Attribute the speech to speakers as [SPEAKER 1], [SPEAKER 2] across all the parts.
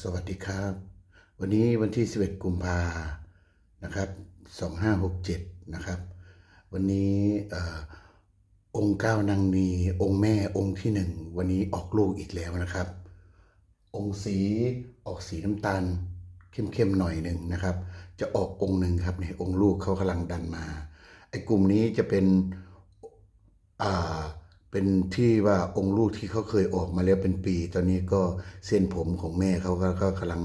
[SPEAKER 1] สวัสดีครับ วันนี้วันที่ 11 กุมภานะครับ 2567 นะครับ วันนี้อองค์เก้านางนีองค์แม่องค์ที่หนึ่งวันนี้ออกลูกอีกแล้วนะครับ องค์สีออกสีน้ำตาลเข้มๆหน่อยหนึ่งนะครับ จะออกองค์หนึ่งครับเนี่ยองค์ลูกเขากำลังดันมาไอ้กลุ่มนี้จะเป็นอ่า เป็นที่ว่าองค์ลูกที่เขาเคยออกมาแล้วเป็นปี ตอนนี้ก็เส้นผมของแม่เขาก็ก็กำลัง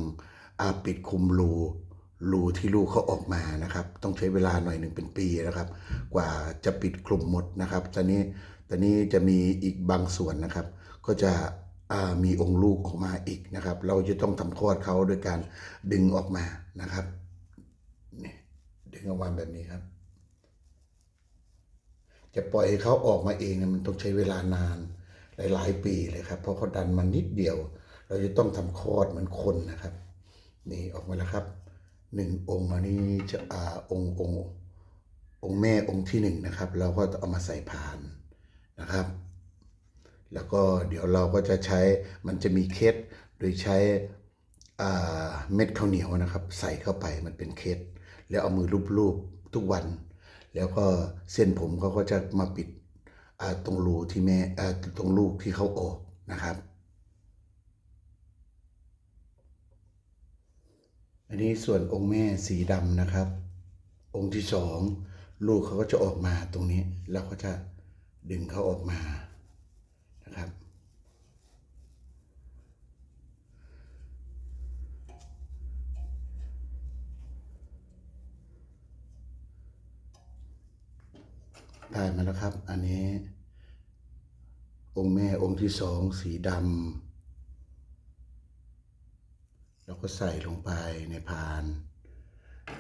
[SPEAKER 1] อาปิดคุมรูรูที่ลูกเขาออกมานะครับ ต้องใช้เวลาหน่อยหนึ่งเป็นปีนะครับ กว่าจะปิดคลุมหมดนะครับ ตอนนี้ตอนนี้จะมีอีกบางส่วนนะครับ ก็จะมีองค์ลูกออกมาอีกนะครับ เราจะต้องทำคลอดเขาโดยการดึงออกมานะครับนี่ดึงออกมาแบบนี้ครับ จะปล่อยให้เขาออกมาเองเนี่ยมันต้องใช้เวลานานหลาย ๆ ปีเลยครับเพราะเขาดันมานิดเดียว เราจะต้องทำคลอดเหมือนคนนะครับ นี่ออกมาแล้วครับหนึ่งองค์อันนี้จะอาองค์องค์องค์แม่องค์ที่หนึ่งนะครับ เราก็เอามาใส่พานนะครับ แล้วก็เดี๋ยวเราก็จะใช้มันจะมีเคสโดยใช้อ่าเม็ดข้าวเหนียวนะครับ ใส่เข้าไปมันเป็นเคสแล้วเอามือลูบๆทุกวัน แล้วก็เส้นผมเขาก็จะมาปิดตรงรูที่แม่ตรงลูกที่เขาออกนะครับ อันนี้ส่วนองค์แม่สีดำนะครับ องค์ที่สองลูกเขาก็จะออกมาตรงนี้ แล้วก็จะดึงเขาออกมานะครับ ได้มาแล้วครับ อันนี้ องค์แม่องค์ที่สองสีดำแล้วก็ใส่ลงไปในพาน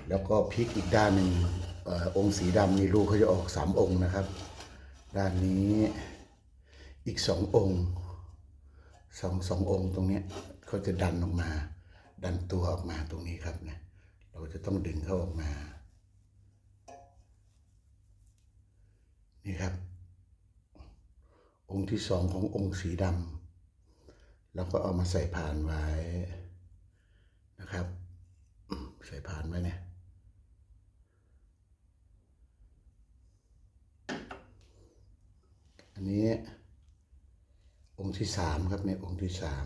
[SPEAKER 1] แล้วก็พลิกอีกด้านหนึ่งอองค์สีดำนี่ลูกเขาจะออกสามองค์นะครับ ด้านนี้อีกสององค์สองสององค์ตรงเนี้ยเขาจะดันออกมา ดันตัวออกมาตรงนี้ครับเนี่ยเราจะต้องดึงเขาออกมา นี่ครับ องค์ที่สองขององค์สีดำแล้วก็เอามาใส่ผ่านไว้นะครับ ใส่ผ่านไว้เนี่ยอันนี้ องค์ที่สามครับเนี่ยองค์ที่สาม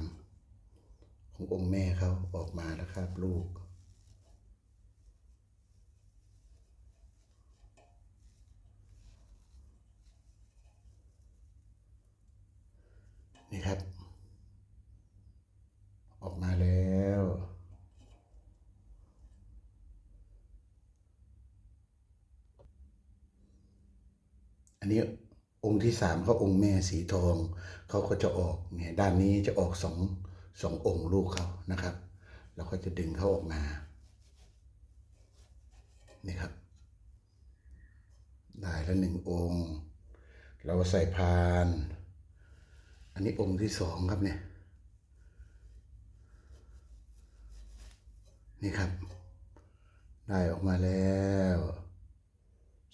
[SPEAKER 1] ขององค์แม่เขาออกมาแล้วครับ ลูก นี่ครับ ออกมาแล้ว อันนี้องค์ที่สามเขาองค์แม่สีทองเขาก็จะออกเนี่ยด้านนี้จะออกสองสององค์ลูกเขานะครับ แล้วก็จะดึงเขาออกมา นี่ครับ ได้แล้วหนึ่งองค์ เราใส่พาน นี้องค์ที่สองครับเนี่ย นี่ครับ ได้ออกมาแล้ว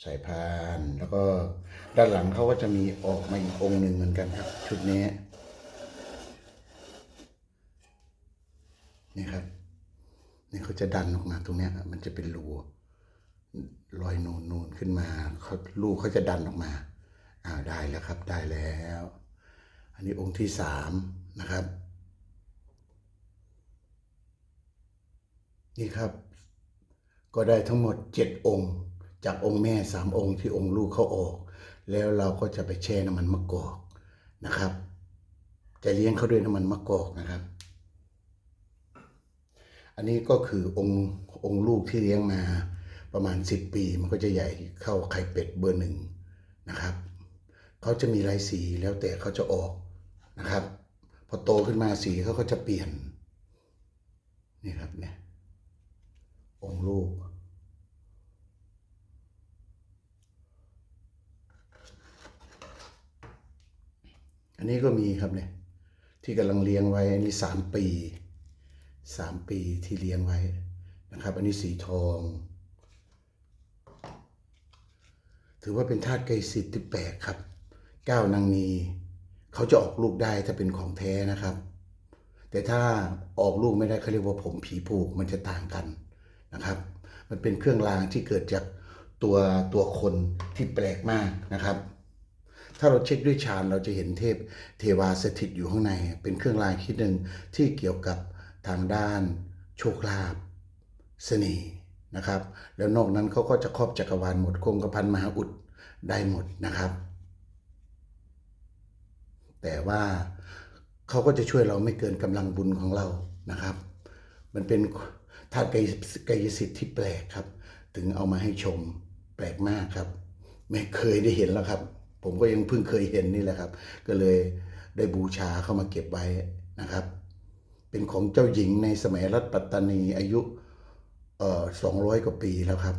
[SPEAKER 1] ใส่พานแล้วก็ด้านหลังเขาก็จะมีออกมาอีกองค์หนึ่งเหมือนกันครับ ชุดนี้ นี่ครับนี่เขาจะดันออกมาตรงเนี้ยมันจะเป็นรูรอยนูนนูนขึ้นมาเขาลูกเขาจะดันออกมาอ่าได้แล้วครับได้แล้ว อันนี้องค์ที่สามนะครับ นี่ครับ ก็ได้ทั้งหมดเจ็ดองค์ จากองค์แม่สามองค์ที่องค์ลูกเขาออก แล้วเราก็จะไปแช่น้ำมันมะกอกนะครับ จะเลี้ยงเขาด้วยน้ำมันมะกอกนะครับ อันนี้ก็คือองค์องค์ลูกที่เลี้ยงมาประมาณ 10 ปีมันก็จะใหญ่เข้าไข่เป็ดเบอร์หนึ่งนะครับ เขาจะมีลายสีแล้วแต่เขาจะออกนะครับ พอโตขึ้นมาสีเขาก็จะเปลี่ยน นี่ครับเนี่ยองค์ลูกอันนี้ก็มีครับเนี่ยที่กำลังเลี้ยงไว้อันนี้สามปีสามปีที่เลี้ยงไว้นะครับ อันนี้สีทอง ถือว่าเป็นธาตุไกรสิทธิ์ที่แปลกครับ ก้านางนีเขาจะออกลูกได้ถ้าเป็นของแท้นะครับ แต่ถ้าออกลูกไม่ได้เขาเรียกว่าผมผีผูกมันจะต่างกันนะครับ มันเป็นเครื่องรางที่เกิดจากตัวตัวคนที่แปลกมากนะครับ ถ้าเราเช็คด้วยฌานเราจะเห็นเทพเทวาสถิตอยู่ข้างใน เป็นเครื่องรางคิดหนึ่งที่เกี่ยวกับทางด้านโชคลาภเสน่ห์นะครับ แล้วนอกนั้นเขาก็จะครอบจักรวาลหมดคงกระพันมหาอุดได้หมดนะครับ แต่ว่าเขาก็จะช่วยเราไม่เกินกำลังบุญของเรานะครับ มันเป็นธาตุกายกยสิทธิ์ที่แปลกครับ ถึงเอามาให้ชมแปลกมากครับ ไม่เคยได้เห็นแล้วครับ ผมก็ยังเพิ่งเคยเห็นนี่แหละครับ ก็เลยได้บูชาเข้ามาเก็บไว้นะครับ เป็นของเจ้าหญิงในสมัยรัชปัตตานีอายุเอ่อสองร้อยกว่าปีแล้วครับ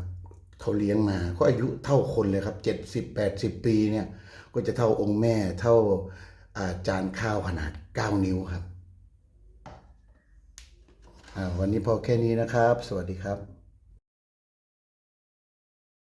[SPEAKER 1] เขาเลี้ยงมาก็อายุเท่าคนเลยครับเจ็ดสิบแปดสิบปีเนี่ยก็จะเท่าองค์แม่เท่า จานข้าวขนาดเก้านิ้วครับอ่าวันนี้พอแค่นี้นะครับ สวัสดีครับ